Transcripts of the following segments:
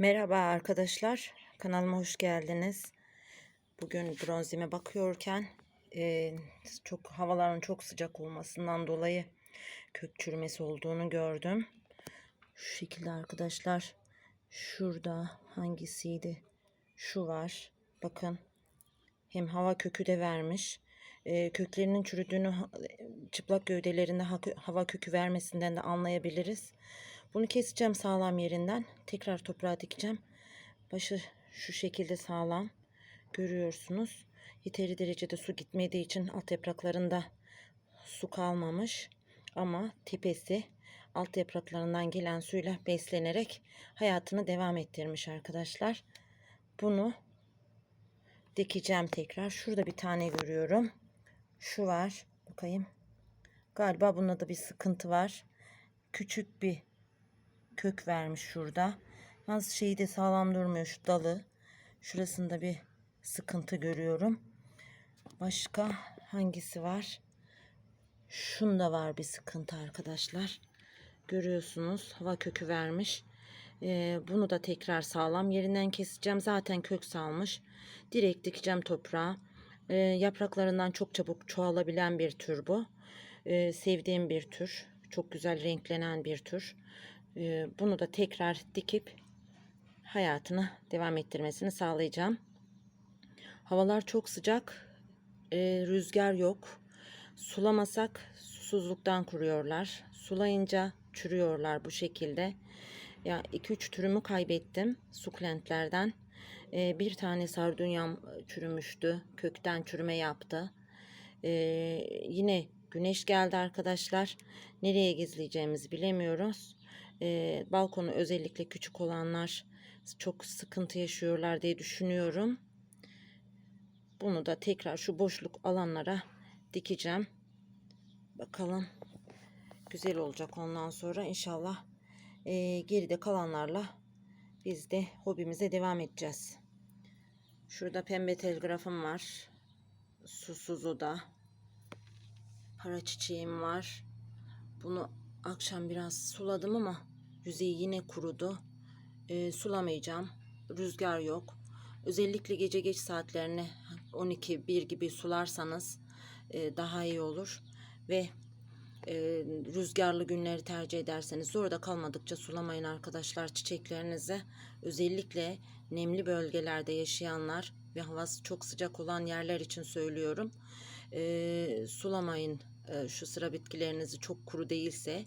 Merhaba arkadaşlar, kanalıma hoş geldiniz. Bugün bronzime bakıyorken e, çok havaların çok sıcak olmasından dolayı kök çürümesi olduğunu gördüm. Şu şekilde arkadaşlar, şurada hangisiydi? Şu var. Bakın, hem hava kökü de vermiş. E, köklerinin çürüdüğünü çıplak gövdelerinde ha- hava kökü vermesinden de anlayabiliriz. Bunu keseceğim sağlam yerinden. Tekrar toprağa dikeceğim. Başı şu şekilde sağlam. Görüyorsunuz. Yeteri derecede su gitmediği için alt yapraklarında su kalmamış. Ama tepesi alt yapraklarından gelen suyla beslenerek hayatını devam ettirmiş arkadaşlar. Bunu dikeceğim tekrar. Şurada bir tane görüyorum. Şu var. Bakayım. Galiba bunda da bir sıkıntı var. Küçük bir kök vermiş şurada. Yalnız şeyi de sağlam durmuyor şu dalı. Şurasında bir sıkıntı görüyorum. Başka hangisi var? Şunda var bir sıkıntı arkadaşlar. Görüyorsunuz hava kökü vermiş. Ee, bunu da tekrar sağlam yerinden keseceğim. Zaten kök salmış. Direkt dikeceğim toprağa. Ee, yapraklarından çok çabuk çoğalabilen bir tür bu. Ee, sevdiğim bir tür. Çok güzel renklenen bir tür. Ee, bunu da tekrar dikip hayatını devam ettirmesini sağlayacağım. Havalar çok sıcak. Ee, rüzgar yok. Sulamasak susuzluktan kuruyorlar. Sulayınca çürüyorlar bu şekilde. Ya 2-3 türümü kaybettim sukulentlerden. Ee, bir tane sardunyam çürümüştü. Kökten çürüme yaptı. Ee, yine güneş geldi arkadaşlar. Nereye gizleyeceğimizi bilemiyoruz. Ee, balkonu özellikle küçük olanlar çok sıkıntı yaşıyorlar diye düşünüyorum. Bunu da tekrar şu boşluk alanlara dikeceğim. Bakalım güzel olacak ondan sonra inşallah ee, geride kalanlarla biz de hobimize devam edeceğiz. Şurada pembe telgrafım var. Susuzu da. Para çiçeğim var. Bunu akşam biraz suladım ama yüzeyi yine kurudu. Ee, sulamayacağım. Rüzgar yok. Özellikle gece geç saatlerine 12-1 gibi sularsanız e, daha iyi olur. Ve e, rüzgarlı günleri tercih ederseniz zorda kalmadıkça sulamayın arkadaşlar çiçeklerinizi. Özellikle nemli bölgelerde yaşayanlar ve havası çok sıcak olan yerler için söylüyorum. E, sulamayın e, şu sıra bitkilerinizi çok kuru değilse.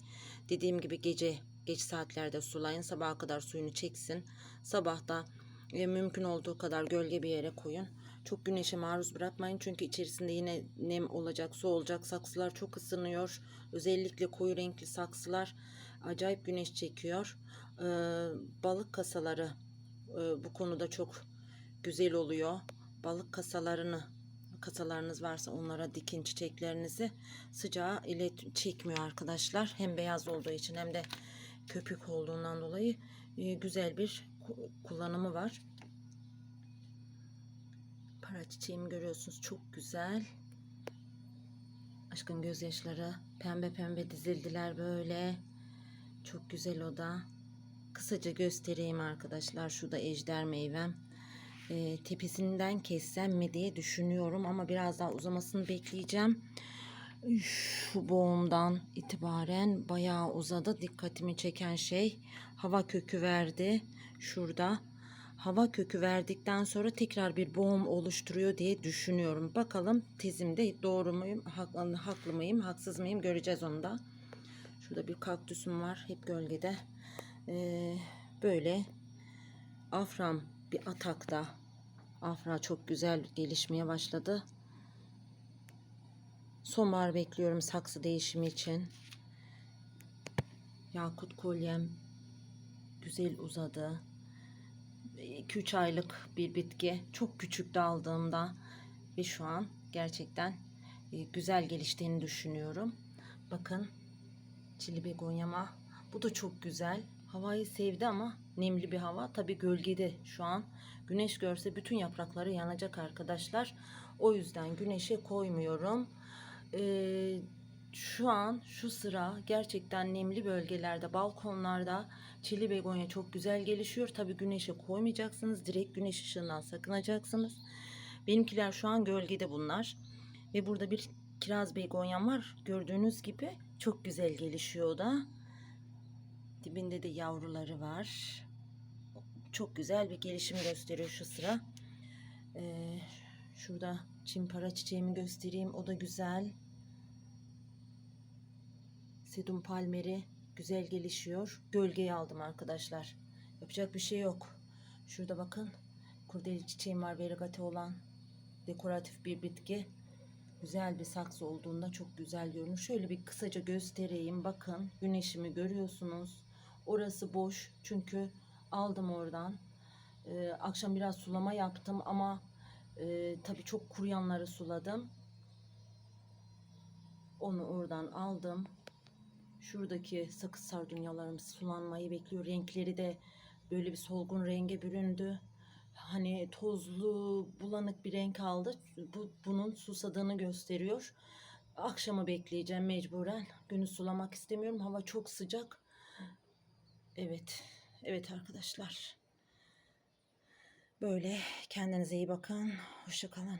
Dediğim gibi gece geç saatlerde sulayın. Sabaha kadar suyunu çeksin. Sabah da e, mümkün olduğu kadar gölge bir yere koyun. Çok güneşe maruz bırakmayın çünkü içerisinde yine nem olacak, su olacak. Saksılar çok ısınıyor. Özellikle koyu renkli saksılar acayip güneş çekiyor. Ee, balık kasaları e, bu konuda çok güzel oluyor. Balık kasalarını kasalarınız varsa onlara dikin çiçeklerinizi sıcağı ile çekmiyor arkadaşlar. Hem beyaz olduğu için hem de köpük olduğundan dolayı e, güzel bir kullanımı var. Para çiçeğimi görüyorsunuz çok güzel. Aşkın gözyaşları pembe pembe dizildiler böyle. Çok güzel o da. Kısaca göstereyim arkadaşlar. Şu da ejder meyvem. E, tepesinden kessem mi diye düşünüyorum ama biraz daha uzamasını bekleyeceğim. Şu boğumdan itibaren bayağı uzadı. Dikkatimi çeken şey hava kökü verdi. Şurada hava kökü verdikten sonra tekrar bir boğum oluşturuyor diye düşünüyorum. Bakalım tezimde doğru muyum, haklı, mıyım, haksız mıyım göreceğiz onu da. Şurada bir kaktüsüm var hep gölgede. Ee, böyle afram bir atakta. Afra çok güzel gelişmeye başladı. Sonbahar bekliyorum saksı değişimi için. Yakut kolyem güzel uzadı. 2-3 aylık bir bitki. Çok küçük aldığımda ve şu an gerçekten e, güzel geliştiğini düşünüyorum. Bakın çili begonyama. Bu da çok güzel. Havayı sevdi ama nemli bir hava. Tabi gölgede şu an. Güneş görse bütün yaprakları yanacak arkadaşlar. O yüzden güneşe koymuyorum. Ee, şu an şu sıra gerçekten nemli bölgelerde, balkonlarda çili begonya çok güzel gelişiyor. Tabii güneşe koymayacaksınız. Direkt güneş ışığından sakınacaksınız. Benimkiler şu an gölgede bunlar. Ve burada bir kiraz begonyam var. Gördüğünüz gibi çok güzel gelişiyor da. Dibinde de yavruları var. Çok güzel bir gelişim gösteriyor şu sıra. Ee, şurada çimpara çiçeğimi göstereyim. O da güzel. Sedum palmeri güzel gelişiyor. Gölgeye aldım arkadaşlar. Yapacak bir şey yok. Şurada bakın. Kurdele çiçeğim var. Verigate olan. Dekoratif bir bitki. Güzel bir saksı olduğunda çok güzel görünür. Şöyle bir kısaca göstereyim. Bakın güneşimi görüyorsunuz. Orası boş. Çünkü aldım oradan. Ee, akşam biraz sulama yaptım ama e, tabii çok kuruyanları suladım. Onu oradan aldım. Şuradaki sakız sardunyalarım sulanmayı bekliyor. Renkleri de böyle bir solgun renge büründü. Hani tozlu, bulanık bir renk aldı. Bu bunun susadığını gösteriyor. Akşama bekleyeceğim mecburen. Günü sulamak istemiyorum. Hava çok sıcak. Evet. Evet arkadaşlar. Böyle kendinize iyi bakın. Hoşça kalın.